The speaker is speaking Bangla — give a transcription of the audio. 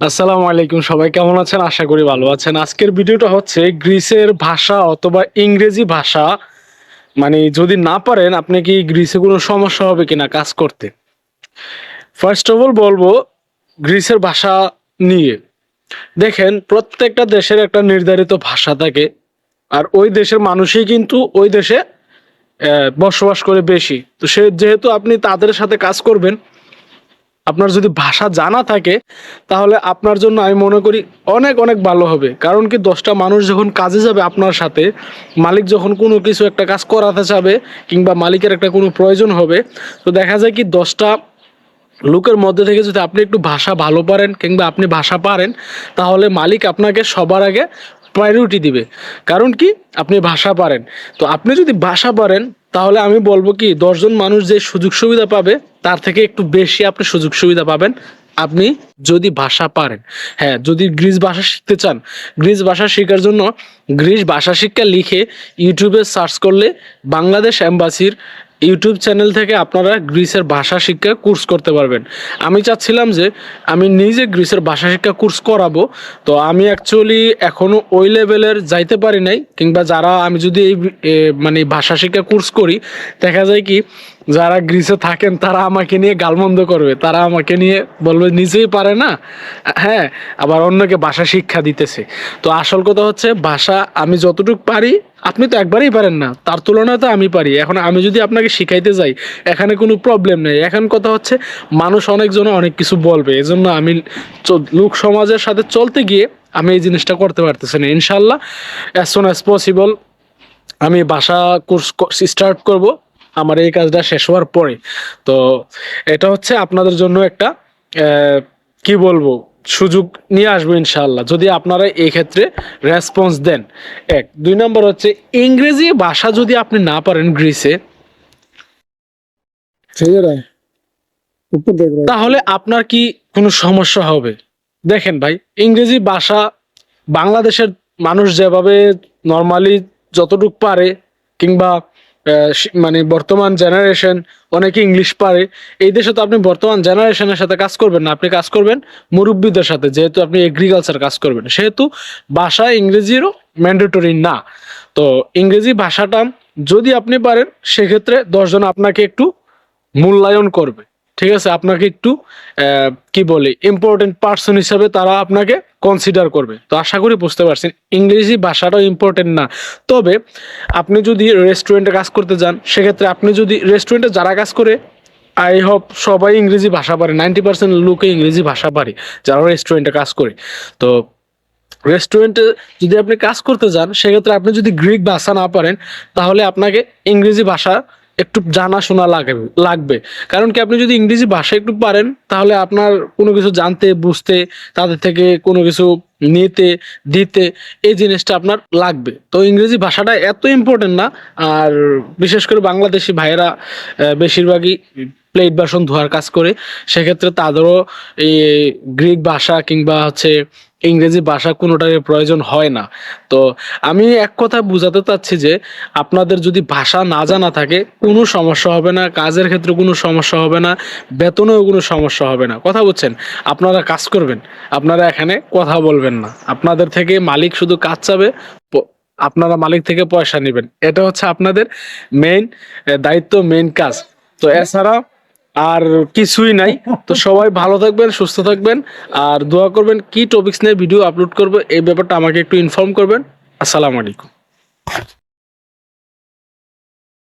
আসসালামু আলাইকুম সবাই, কেমন আছেন? আশা করি ভালো আছেন। আজকের ভিডিওটা হচ্ছে গ্রিসের ভাষা অথবা ইংরেজি ভাষা। মানে যদি না পারেন, আপনি কি গ্রিসে কোনো সমস্যা হবে কিনা কাজ করতে? ফার্স্ট অফ অল বলব, গ্রিসের ভাষা নিয়ে। দেখেন, প্রত্যেকটা দেশের একটা নির্ধারিত ভাষা থাকে, আর ওই দেশের মানুষই কিন্তু ওই দেশে বসবাস করে বেশি। তো সে যেহেতু আপনি তাদের সাথে কাজ করবেন আপনার যদি ভাষা জানা থাকে, তাহলে আপনার জন্য আমি মনে করি অনেক অনেক ভালো হবে। কারণ কি দশটা মানুষ যখন কাজে যাবে আপনার সাথে, মালিক যখন কোনো কিছু একটা কাজ করাতে চাবে, কিংবা মালিকের একটা কোনো প্রয়োজন হবে, তো দেখা যায় কি দশটা লোকের মধ্যে থেকে যদি আপনি একটু ভাষা ভালো পারেন, কিংবা আপনি ভাষা পারেন, তাহলে মালিক আপনাকে সবার আগে প্রায়োরিটি দিবে। কারণ কি আপনি ভাষা পারেন। তো আপনি যদি ভাষা পারেন, তাহলে আমি বলব কি দশজন মানুষ যে সুযোগ সুবিধা পাবে তার থেকে একটু বেশি আপনি সুযোগ সুবিধা পাবেন। আপনি যদি ভাষা পারেন হ্যাঁ যদি গ্রিস ভাষা শিখতে চান, গ্রিস ভাষা শেখার জন্য গ্রিস ভাষা শিক্ষা লিখে ইউটিউবে সার্চ করলে বাংলাদেশ অ্যাম্বাসির ইউটিউব চ্যানেল থেকে আপনারা গ্রিসের ভাষা শিক্ষা কোর্স করতে পারবেন। আমি চাচ্ছিলাম যে আমি নিজে গ্রিসের ভাষা শিক্ষা কোর্স করাবো। তো আমি অ্যাকচুয়ালি এখনও ওই লেভেলের যাইতে পারি নাই, কিংবা যারা আমি যদি এই মানে ভাষা শিক্ষা কোর্স করি, দেখা যায় কি যারা গ্রিসে থাকেন তারা আমাকে নিয়ে গালমন্দ করবে। তারা আমাকে নিয়ে বলবে, নিজেই পারে না। হ্যাঁ আবার অন্যকে ভাষা শিক্ষা দিতেছে। তো আসল কথা হচ্ছে, ভাষা আমি যতটুকু পারি আপনি তো একবারই পারেন না। তার তুলনায় তো আমি পারি। এখন আমি যদি আপনাকে শিখাইতে যাই, এখানে কোনো প্রবলেম নেই। এখন কথা হচ্ছে, মানুষ অনেকজন অনেক কিছু বলবে। এজন্য আমি লোক সমাজের সাথে চলতে গিয়ে আমি এই জিনিসটা করতে পারতেছি না। ইনশাল্লাহ অ্যাজ সোন অ্যাজ পসিবল আমি ভাষা কোর্স স্টার্ট করব। আমার এই কাজটা শেষ হওয়ার পরে। তো এটা হচ্ছে আপনাদের জন্য একটা কি বলব? সুযোগ নিয়ে আসব ইনশাল্লাহ যদি আপনারা এই ক্ষেত্রে রেসপন্স দেন। এক। দুই নম্বর হচ্ছে ইংরেজি ভাষা যদি আপনি না পারেন গ্রিসে তাহলে আপনার কি কোনো সমস্যা হবে? দেখেন ভাই ইংরেজি ভাষা বাংলাদেশের মানুষ যেভাবে নর্মালি যতটুক পারে কিংবা মানে বর্তমান জেনারেশন অনেকে ইংলিশ পারে। এই দেশে তো আপনি বর্তমান জেনারেশনের সাথে কাজ করবেন না, আপনি কাজ করবেন মুরব্বীদের সাথে, যেহেতু আপনি এগ্রিকালচার কাজ করবেন। সেহেতু ভাষা ইংরেজিরও ম্যান্ডেটরি না। তো ইংরেজি ভাষাটা যদি আপনি পারেন, সেক্ষেত্রে দশজন আপনাকে একটু মূল্যায়ন করবে। ঠিক আছে? আপনাকে একটু কি বলে ইম্পর্টেন্ট পার্সন হিসাবে তারা আপনাকে কনসিডার করবে। তো আশা করি বুঝতে পারছেন, ইংরেজি ভাষাটাও ইম্পর্টেন্ট না। তবে আপনি যদি রেস্টুরেন্টে কাজ করতে যান, সেক্ষেত্রে আপনি যদি রেস্টুরেন্টে যারা কাজ করে আই হোপ সবাই ইংরেজি ভাষা পারে। নাইনটি পার্সেন্ট লোকে ইংরেজি ভাষা পারে, যারা রেস্টুরেন্টে কাজ করে। তো রেস্টুরেন্টে যদি আপনি কাজ করতে যান, সেক্ষেত্রে আপনি যদি গ্রিক ভাষা না পারেন, তাহলে আপনাকে ইংরেজি ভাষা একটু জানাশোনা লাগবে লাগবে। কারণ কি আপনি যদি ইংরেজি ভাষা একটু পারেন, তাহলে আপনার কোনো কিছু জানতে, বুঝতে, তাদের থেকে কোনো কিছু নিতে, দিতে, এই জিনিসটা আপনার লাগবে। তো ইংরেজি ভাষাটা এত ইম্পর্টেন্ট না, আর বিশেষ করে বাংলাদেশি ভাইয়েরা বেশিরভাগই প্লেট বাসন ধোয়ার কাজ করে, সেক্ষেত্রে তাদেরও এই গ্রিক ভাষা কিংবা হচ্ছে ইংরেজি ভাষা কোনোটার প্রয়োজন হয় না। তো আমি এক কথা বুঝাতে চাচ্ছি যে, আপনাদের যদি ভাষা না জানা থাকে, কোনো সমস্যা হবে না, কাজের ক্ষেত্রে কোনো সমস্যা হবে না, বেতনেও কোনো সমস্যা হবে না। কথা বলছেন? আপনারা কাজ করবেন। আপনারা এখানে কথা বলবেন না। আপনাদের থেকে মালিক শুধু কাজ চাবে আপনারা মালিক থেকে পয়সা নেবেন। এটা হচ্ছে আপনাদের মেইন দায়িত্ব মেইন কাজ। তো এছাড়া আর কিছুই নাই। তো সবাই ভালো থাকবেন, সুস্থ থাকবেন, আর দোয়া করবেন, কি টপিক্স নিয়ে ভিডিও আপলোড করব, এই ব্যাপারটা আমাকে একটু ইনফর্ম করবেন। আসসালামু আলাইকুম।